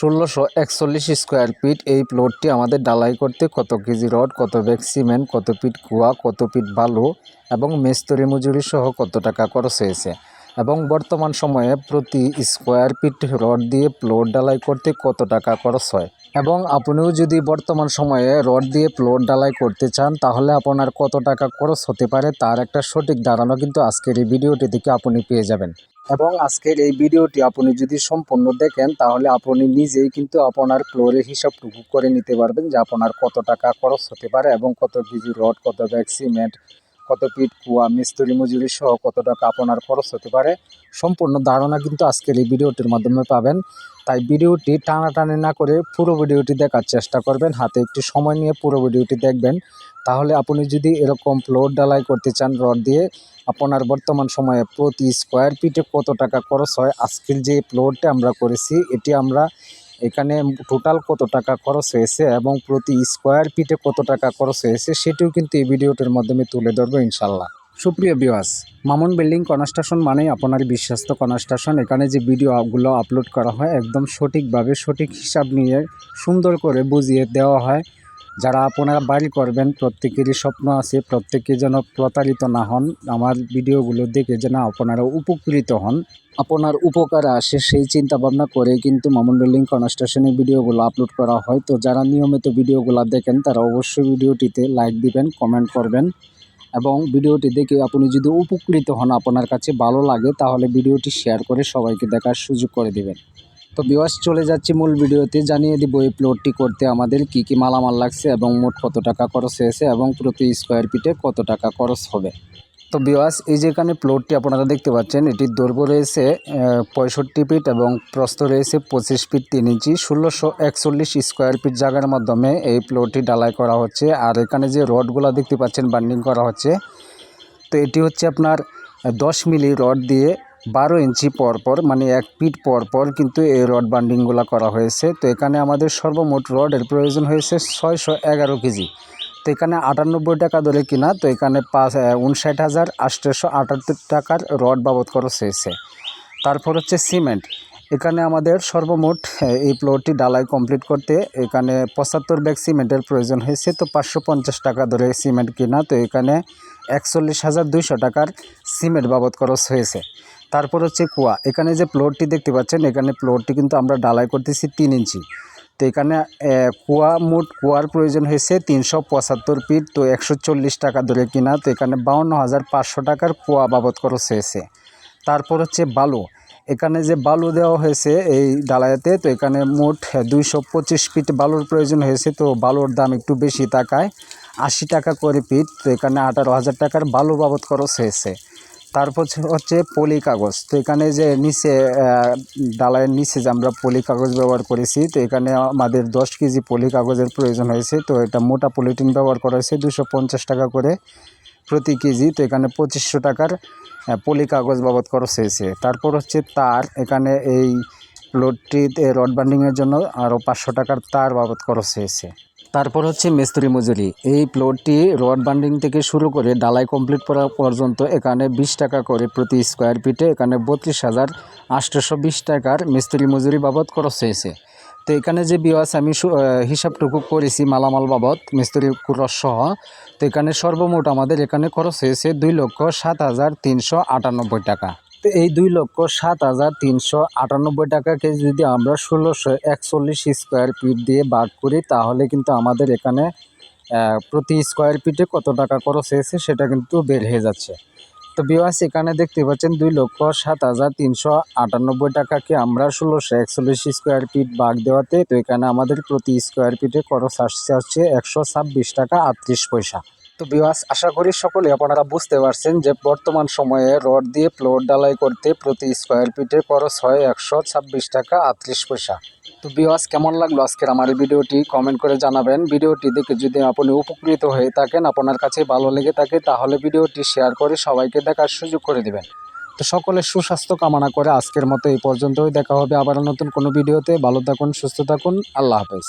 ষোলোশো একচল্লিশ square feet এই প্লটটি আমাদের ডালাই করতে কত কেজি রড, কত ব্যাগ সিমেন্ট, কত ফিট কুয়া, কত ফিট বালু এবং মেস্তরি মজুরি সহ কত টাকা খরচ হয়েছে? এবং বর্তমান সময়ে প্রতি স্কোয়ার ফিট রড দিয়ে প্লট ডালাই করতে কত টাকা খরচ হয়? এবং আপনিও যদি বর্তমান সময়ে রড দিয়ে প্লট ডালাই করতে চান, তাহলে আপনার কত টাকা খরচ হতে পারে তার একটা সঠিক ধারণা কিন্তু আজকের এই ভিডিওটি থেকে আপনি পেয়ে যাবেন। এবং আজকের এই ভিডিওটি আপনি যদি সম্পূর্ণ দেখেন, তাহলে আপনি নিজেই কিন্তু আপনার ফ্লোরের হিসাবটুকু করে নিতে পারবেন যে আপনার কত টাকা খরচ হতে পারে এবং কত কেজি রড, কত ব্যাগ সিমেন্ট কত ফিট কুয়া, মিস্ত্রি, মজুরি সহ কত টাকা আপনার খরচ হতে পারে, সম্পূর্ণ ধারণা কিন্তু আজকের এই ভিডিওটির মাধ্যমে পাবেন। তাই ভিডিওটি টানাটানি না করে পুরো ভিডিওটি দেখার চেষ্টা করবেন, হাতে একটু সময় নিয়ে পুরো ভিডিওটি দেখবেন। তাহলে আপনি যদি এরকম ফ্লোর ডালাই করতে চান, রড দিয়ে, আপনার বর্তমান সময়ে প্রতি স্কোয়ার ফিটে কত টাকা খরচ হয়, আজকের যে প্লটটা আমরা করেছি, এটি আমরা এখানে টোটাল কত টাকা খরচ হয়েছে এবং প্রতি স্কোয়ার ফিটে কত টাকা খরচ হয়েছে সেটিও কিন্তু এই ভিডিওটির মাধ্যমে তুলে ধরবো ইনশাল্লাহ সুপ্রিয় বিওয়াস মামুন বিল্ডিং কনস্ট্রাকশন মানেই আপনার বিশ্বস্ত কনস্ট্রাকশন এখানে যে ভিডিওগুলো আপলোড করা হয়, একদম সঠিকভাবে সঠিক হিসাব নিয়ে সুন্দর করে বুঝিয়ে দেওয়া হয়। যারা আপনারা বাড়ি করবেন, প্রত্যেকেরই স্বপ্ন আছে, প্রত্যেকে যেন প্রতারিত না হন। আমার ভিডিওগুলো দেখে যেন আপনারা উপকৃত হন। আপনার উপকার আসে সেই চিন্তা ভাবনা করে কিন্তু মামুন বিল্ডিং কনস্ট্রাকশনের ভিডিওগুলো আপলোড করা হয়। তো যারা নিয়মিত ভিডিওগুলো দেখেন, তারা অবশ্যই ভিডিওটিতে লাইক দিবেন, কমেন্ট করবেন এবং ভিডিওটি দেখে আপনি যদি উপকৃত হন, আপনার কাছে ভালো লাগে, তাহলে ভিডিওটি শেয়ার করে সবাইকে দেখার সুযোগ করে দিবেন। তো বিওয়াস চলে যাচ্ছি মূল ভিডিওতে। জানিয়ে দিব, এই প্লটটি করতে আমাদের কি কি মালামাল লাগছে এবং মোট কত টাকা খরচ হয়েছে এবং প্রতি স্কোয়ার ফিটে কত টাকা খরচ হবে। তো বিওয়াস এই যেখানে প্লটটি আপনারা দেখতে পাচ্ছেন এটির দৈর্ঘ্য রয়েছে পঁয়ষট্টি ফিট এবং প্রস্থ রয়েছে পঁচিশ ফিট তিন ইঞ্চি ষোলোশো একচল্লিশ স্কোয়ার ফিট জায়গার মাধ্যমে এই প্লটটি ডালাই করা হচ্ছে। আর এখানে যে রডগুলো দেখতে পাচ্ছেন বান্ডিং করা হচ্ছে। তো এটি হচ্ছে আপনার দশ মিলি রড দিয়ে বারো ইঞ্চি পর পর মানে এক ফিট পর পর কিন্তু এই রড বান্ডিংগুলো করা হয়েছে। তো এখানে আমাদের সর্বমোট রডের প্রয়োজন হয়েছে ছয়শো এগারো কেজি। তো এখানে আটানব্বই টাকা ধরে কিনা, তো এখানে পাঁচ উনষাট হাজার আটশোশো আটাত্তর টাকার রড বাবদ খরচ হয়েছে। তারপর হচ্ছে সিমেন্ট। এখানে আমাদের সর্বমোট এই প্লটটি ডালাই কমপ্লিট করতে এখানে পঁচাত্তর ব্যাগ সিমেন্টের প্রয়োজন হয়েছে। তো পাঁচশো পঞ্চাশ টাকা ধরে সিমেন্ট কিনা, তো এখানে একচল্লিশ হাজার দুইশো টাকার সিমেন্ট বাবদ খরচ হয়েছে। তারপর হচ্ছে কুয়া। এখানে যে প্লটটি দেখতে পাচ্ছেন, এখানে প্লটটি কিন্তু আমরা ডালাই করতেছি তিন ইঞ্চি। তো এখানে কুয়া মোট কুয়ার প্রয়োজন হয়েছে তিনশো পঁচাত্তর ফিট তো একশো চল্লিশ টাকা ধরে কিনা। তো এখানে বাউন্ন হাজার পাঁচশো টাকার কুয়া বাবদ খরচ হয়েছে। তারপর হচ্ছে বালু। এখানে যে বালু দেওয়া হয়েছে এই ডালাইতে তো এখানে মোট দুইশো পঁচিশ ফিট বালুর প্রয়োজন হয়েছে। তো বালুর দাম একটু বেশি টাকায় আশি টাকা করে ফিট তো এখানে আঠারো হাজার টাকার বালু বাবদ খরচ হয়েছে। তারপর হচ্ছে পলি কাগজ তো এখানে যে নিচে ডালাইয়ের নিচে যে আমরা পলি কাগজ ব্যবহার করেছি, তো এখানে আমাদের দশ কেজি পলি কাগজের প্রয়োজন হয়েছে। তো এটা মোটা পলিটিন ব্যবহার করা হয়েছে দুশো টাকা করে প্রতি কেজি। তো এখানে পঁচিশশো টাকার পলি কাগজ বাবদ খরচ হয়েছে। তারপর হচ্ছে তার, এখানে এই প্লটটিতে রড বান্ডিংয়ের জন্য আরও পাঁচশো টাকার তার বাবদ খরচ হয়েছে। তারপর হচ্ছে মিস্ত্রি মজুরি। এই প্লটটি রড বান্ডিং থেকে শুরু করে ডালাই কমপ্লিট করা পর্যন্ত এখানে বিশ টাকা করে প্রতি স্কোয়ার ফিটে এখানে বত্রিশ হাজার আটশোশো বিশ টাকার মিস্ত্রি মজুরি বাবদ খরচ হয়েছে। তো এখানে যে বিওয়াস আমি হিসাবটুকু করেছি মালামাল বাবদ, মিস্ত্রি কুরস সহ, তো এখানে সর্বমোট আমাদের এখানে খরচ হয়েছে দুই লক্ষ সাত হাজার তিনশো আটানব্বই টাকা। তো এই দুই লক্ষ সাত হাজার তিনশো আটানব্বই টাকাকে যদি আমরা ষোলোশো একচল্লিশ স্কোয়ার ফিট দিয়ে ভাগ করি, তাহলে কিন্তু আমাদের এখানে প্রতি স্কোয়ার ফিটে কত টাকা খরচ হয়েছে সেটা কিন্তু বের হয়ে যাচ্ছে। তো বিওয়াস এখানে দেখতে পাচ্ছেন দুই লক্ষ সাত হাজার তিনশো আটানব্বই টাকাকে আমরা ষোলোশো একচল্লিশ স্কোয়ার ফিট ভাগ দেওয়াতে, তো এখানে আমাদের প্রতি স্কোয়ার ফিটে খরচ আসছে হচ্ছে একশো ছাব্বিশ টাকা আটত্রিশ পয়সা। তো বিওয়াস আশা করি সকলে আপনারা বুঝতে পারছেন যে বর্তমান সময়ে রড দিয়ে ফ্লোর ডালাই করতে প্রতি স্কোয়ার ফিটে খরচ হয় একশো ছাব্বিশ টাকা আটত্রিশ পয়সা। তো বিওয়াস কেমন লাগল আজকের আমার এই ভিডিওটি? কমেন্ট করে জানাবেন। ভিডিওটি দেখে যদি আপনি উপকৃত হয়ে থাকেন, আপনার কাছে ভালো লেগে থাকে, তাহলে ভিডিওটি শেয়ার করে সবাইকে দেখার সুযোগ করে দেবেন। তো সকলের সুস্বাস্থ্য কামনা করে আজকের মতো এই পর্যন্তই। দেখা হবে আবার নতুন কোনো ভিডিওতে। ভালো থাকুন, সুস্থ থাকুন। আল্লাহ হাফেজ।